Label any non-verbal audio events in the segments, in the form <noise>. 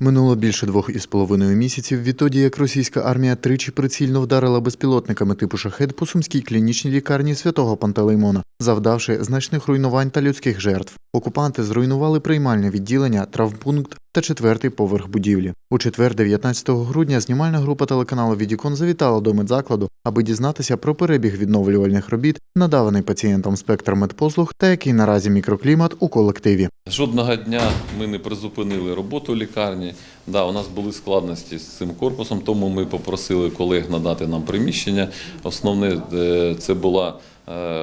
Минуло більше двох із половиною місяців відтоді, як російська армія тричі прицільно вдарила безпілотниками типу шахет по сумській клінічній лікарні святого Пантелеймона, завдавши значних руйнувань та людських жертв. Окупанти зруйнували приймальне відділення, травмпункт та четвертий поверх будівлі. У четвер, 19 грудня, знімальна група телеканалу Відікон завітала до медзакладу, аби дізнатися про перебіг відновлювальних робіт, надаваний пацієнтам спектр медпослуг та який наразі мікроклімат у колективі. Жодного дня ми не призупинили роботу лікарні. Да, у нас були складності з цим корпусом, тому ми попросили колег надати нам приміщення. Основне е, це була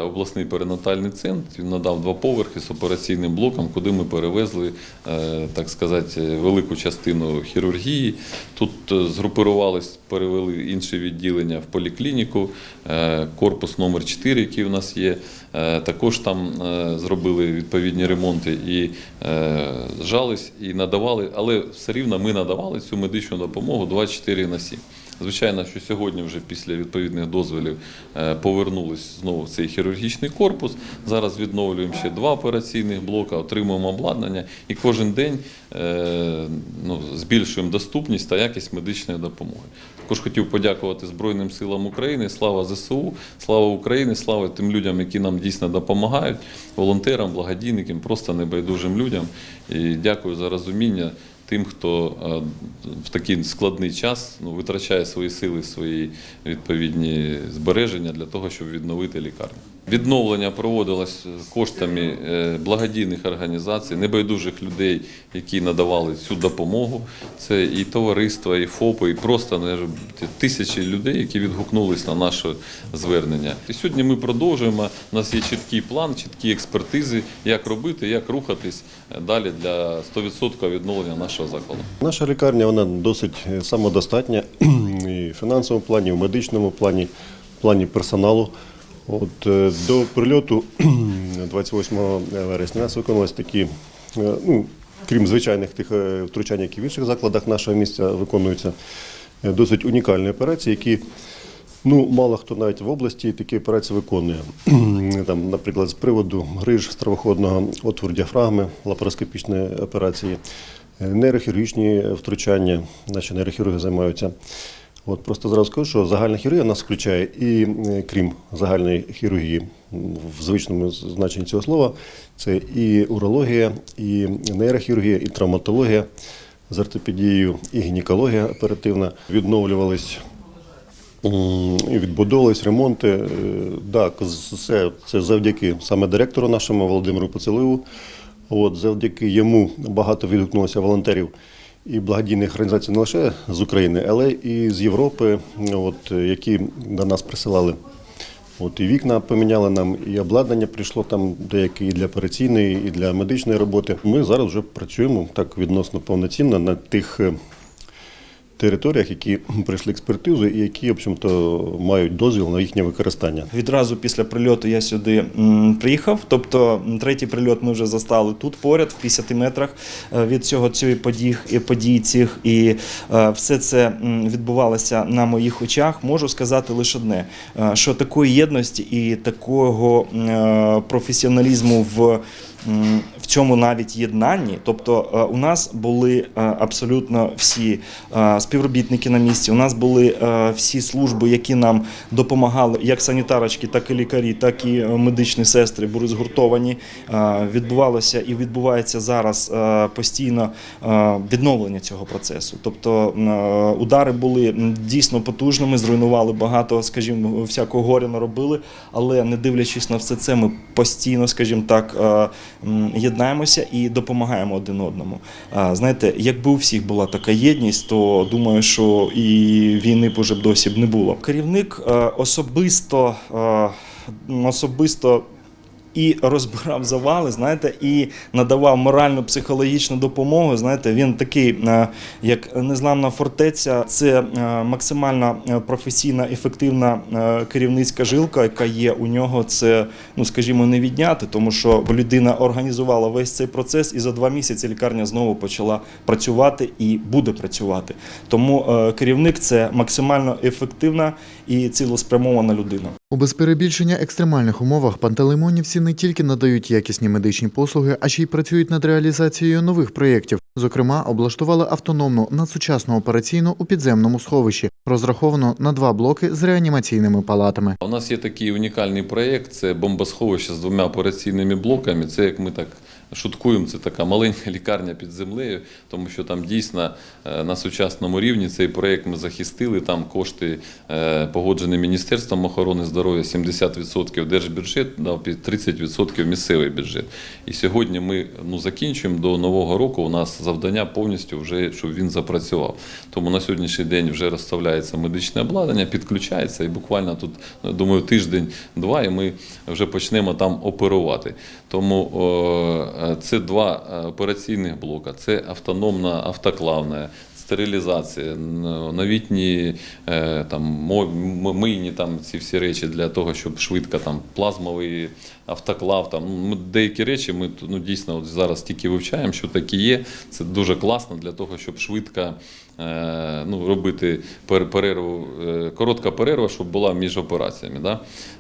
обласний перинатальний центр. Він надав два поверхи з операційним блоком, куди ми перевезли, е, так сказати, велику частину хірургії. Тут е, згрупувались, перевели інше відділення в поліклініку, е, корпус номер 4, який у нас є. Е, Також там е, зробили відповідні ремонти і е, жались, і надавали, але все рівно ми надавали цю медичну допомогу 24 на 7. Звичайно, що сьогодні вже після відповідних дозволів е, повернулись знову в цей хірургічний корпус. Зараз відновлюємо ще два операційних блока, отримуємо обладнання і кожен день е, ну, збільшуємо доступність та якість медичної допомоги. Також хотів подякувати Збройним силам України. Слава ЗСУ, слава Україні, слава тим людям, які нам дійсно допомагають, волонтерам, благодійникам, просто небайдужим людям. І дякую за розуміння тим, хто е, в такий складний час ну, витрачає свої сили, свої відповідні збереження для того, щоб відновити лікарню. Відновлення проводилось коштами е, благодійних організацій, небайдужих людей, які надавали цю допомогу. Це і товариства, і ФОПи, і просто тисячі людей, які відгукнулись на наше звернення. І сьогодні ми продовжуємо. У нас є чіткий план, чіткі експертизи, як робити, як рухатись е, далі для 100% відновлення нашого закладу. Наша лікарня вона досить е, самодостатня <clears throat> і в фінансовому плані, і в медичному плані, в плані персоналу. От е, до прильоту <clears throat> 28 вересня у нас виконувалися такі, е, ну, крім звичайних тих е, втручань, які в інших закладах нашого місця виконуються, е, досить унікальні операції, які Ну, мало хто навіть в області такі операції виконує. <clears throat> Там, наприклад, з приводу гриж стравоходного, отвор діафрагми, лапароскопічні операції, е, нейрохірургічні втручання, наші нейрохірурги займаються. От просто зразу скажу, що загальна хірургія нас включає і е, крім загальної хірургії в звичному значенні цього слова, це і урологія, і нейрохірургія, і травматологія з ортопедією, і гінекологія оперативна. Відновлювались І відбудовувались ремонти. Е, Так, все це завдяки саме директору нашому Володимиру Поцеливу. От, завдяки йому багато відгукнулося волонтерів і благодійних організацій не лише з України, але і з Європи, от, які до нас присилали. От і вікна поміняли нам, і обладнання прийшло там деяке і для операційної, і для медичної роботи. Ми зараз вже працюємо так відносно повноцінно на тих е, територіях, які пройшли експертизу і які, в общем-то, мають дозвіл на їхнє використання. Відразу після прильоту я сюди приїхав. Тобто третій прильот ми вже застали тут поряд, в 50 метрах е, від цього цієї подій, подій цих. І е, все це відбувалося на моїх очах. Можу сказати лише одне: е, що такої єдності і такого професіоналізму в. В цьому навіть єднанні, тобто у нас були абсолютно всі е, співробітники на місці. У нас були е, всі служби, які нам допомагали, як санітарочки, так і лікарі, так і е, медичні сестри були згуртовані. Е, Відбувалося і відбувається зараз постійно відновлення цього процесу. Тобто удари були дійсно потужними, зруйнували багато, скажімо, всякого горя наробили, але не дивлячись на все це, ми постійно, скажімо так, єднаємося і допомагаємо один одному. Знаєте, якби у всіх була така єдність, то думаю, що і війни б уже б досі б не було. Керівник е, особисто, е, особисто. І розбирав завали, знаєте, і надавав моральну психологічну допомогу. Знаєте, він такий, е, як незламна фортеця. Це е, максимально е, професійна, ефективна керівницька жилка, яка є у нього. Це, ну скажімо, не відняти, тому що людина організувала весь цей процес, і за два місяці лікарня знову почала працювати і буде працювати. Тому керівник це максимально ефективна і цілеспрямована людина. У безперебільшення екстремальних умовах пантелеймонівці не тільки надають якісні медичні послуги, а ще й працюють над реалізацією нових проєктів, Зокрема, облаштували автономну надсучасну операційну у підземному сховищі, розраховану на два блоки з реанімаційними палатами. У нас є такий унікальний проєкт, це бомбосховище з двома операційними блоками. Це як ми так шуткуємо, це така маленька лікарня під землею, тому що там дійсно е, на сучасному рівні цей проєкт ми захистили. Там кошти е, погоджені Міністерством охорони здоров'я 70% держбюджет, дав під 30% місцевий бюджет. І сьогодні ми ну, закінчуємо до нового року. У нас завдання повністю вже, щоб він запрацював. Тому на сьогоднішній день вже розставляється медичне обладнання, підключається, і буквально тут, ну, думаю, тиждень-два, і ми вже почнемо там оперувати. Тому е, це два е, операційних блока, це автономна автоклавна. Стерилізація, новітні е, там мийні там ці всі речі для того, щоб швидко там плазмовий автоклав. Там ну, деякі речі ми ну дійсно от зараз тільки вивчаємо, що такі є. Це дуже класно для того, щоб швидко ну, робити перерву, е, коротка перерва, щоб була між операціями. Да?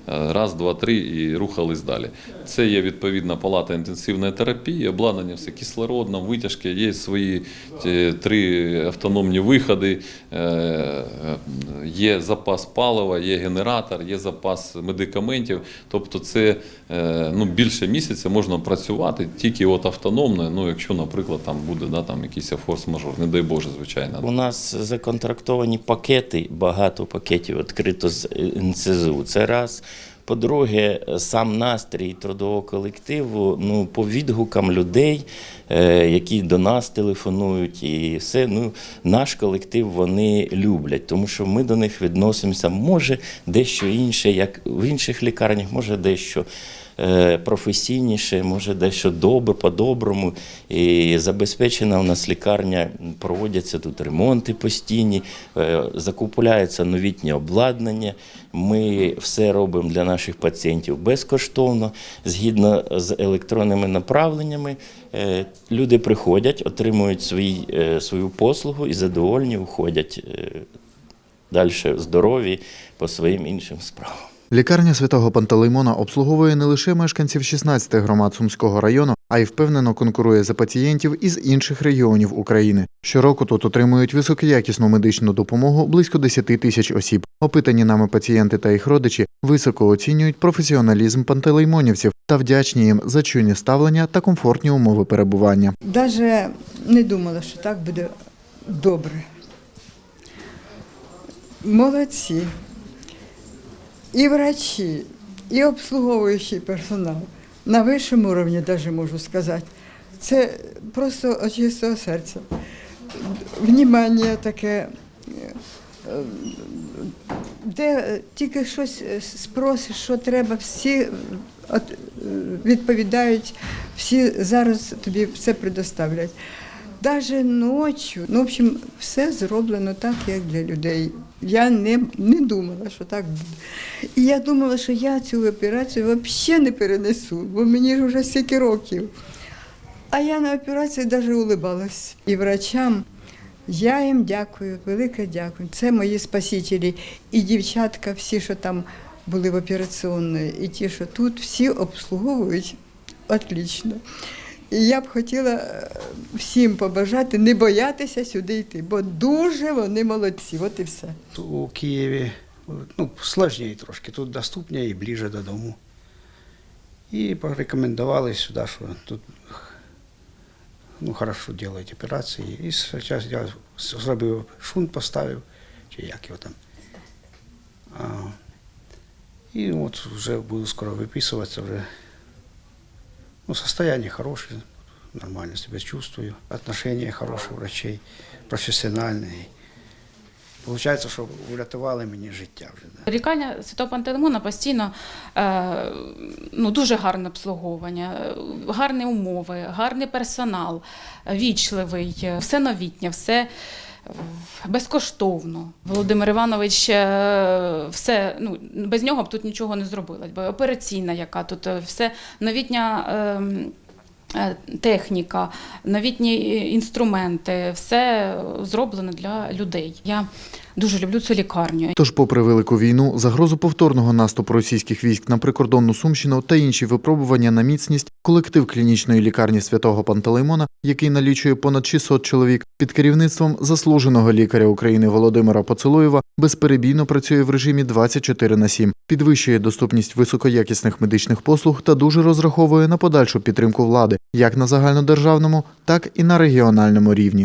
Е, Раз, два, три і рухались далі. Це є відповідна палата інтенсивної терапії, обладнання все кислородно, витяжки, є свої е, три автономні виходи, е, е, є запас палива, є генератор, є запас медикаментів. Тобто це е, ну, більше місяця можна працювати тільки от автономно, ну, якщо, наприклад, там буде да, там якийсь форс-мажор, не дай Боже, звичайно. У нас законтрактовані пакети, багато пакетів відкрито з НСЗУ. Це раз. По-друге, сам настрій трудового колективу, ну, по відгукам людей, е, які до нас телефонують, і все, ну, наш колектив вони люблять, тому що ми до них відносимося, може, дещо інше, як в інших лікарнях, може дещо професійніше, може дещо добре, по-доброму. І забезпечена у нас лікарня, проводяться тут ремонти постійні, е, закупляється новітнє обладнання. Ми все робимо для наших пацієнтів безкоштовно, згідно з електронними направленнями. Е, Люди приходять, отримують свій, е, свою послугу і задоволені уходять е, далі здорові по своїм іншим справам. Лікарня святого Пантелеймона обслуговує не лише мешканців 16 громад Сумського району, а й впевнено конкурує за пацієнтів із інших регіонів України. Щороку тут отримують високоякісну медичну допомогу близько 10 тисяч осіб. Опитані нами пацієнти та їх родичі високо оцінюють професіоналізм пантелеймонівців та вдячні їм за чуйне ставлення та комфортні умови перебування. Даже не думала, що так буде добре. Молодці. І врачі, і обслуговуючий персонал на вищому рівні, навіть можу сказати. Це просто від чистого серця. Внімання таке, е, де тільки щось спросиш, що треба, всі е, е, відповідають, всі зараз тобі все предоставлять. Навіть ночі, ну, в общем, все зроблено так, як для людей. Я не, не думала, що так буде. І я думала, що я цю операцію взагалі не перенесу, бо мені ж вже стільки років. А я на операції навіть улибалась. І врачам я їм дякую, велике дякую. Це мої спасителі. І дівчатка, всі, що там були в операційній, і ті, що тут, всі обслуговують отлично. І я б хотіла е, всім побажати не боятися сюди йти, бо дуже вони молодці. От і все. у Києві ну, сложніше трошки, тут доступніше і ближче додому. І порекомендували сюди, що тут ну, хорошо роблять операції. І зараз я зробив шунт, поставив, чи як його там. А, і от вже буду скоро виписуватися вже. Ну, состояние хорошее, нормально себя чувствую. Отношения хорошие врачей, професіональні. Получається, що врятували мені життя вже. Лікарня Святого Пантелеймона постійно е, ну, дуже гарне обслуговування, гарні умови, гарний персонал, вічливий, все новітнє, все безкоштовно. Володимир Іванович е, все, ну, без нього б тут нічого не зробилось, бо операційна, яка тут е, все новітня. е, е, техніка, новітні інструменти, все зроблено для людей. Я дуже люблю цю лікарню. Тож, попри велику війну, загрозу повторного наступу російських військ на прикордонну Сумщину та інші випробування на міцність, колектив клінічної лікарні святого Пантелеймона, який налічує понад 600 чоловік, під керівництвом заслуженого лікаря України Володимира Поцелуєва безперебійно працює в режимі 24 на 7, підвищує доступність високоякісних медичних послуг та дуже розраховує на подальшу підтримку влади як на загальнодержавному, так і на регіональному рівні.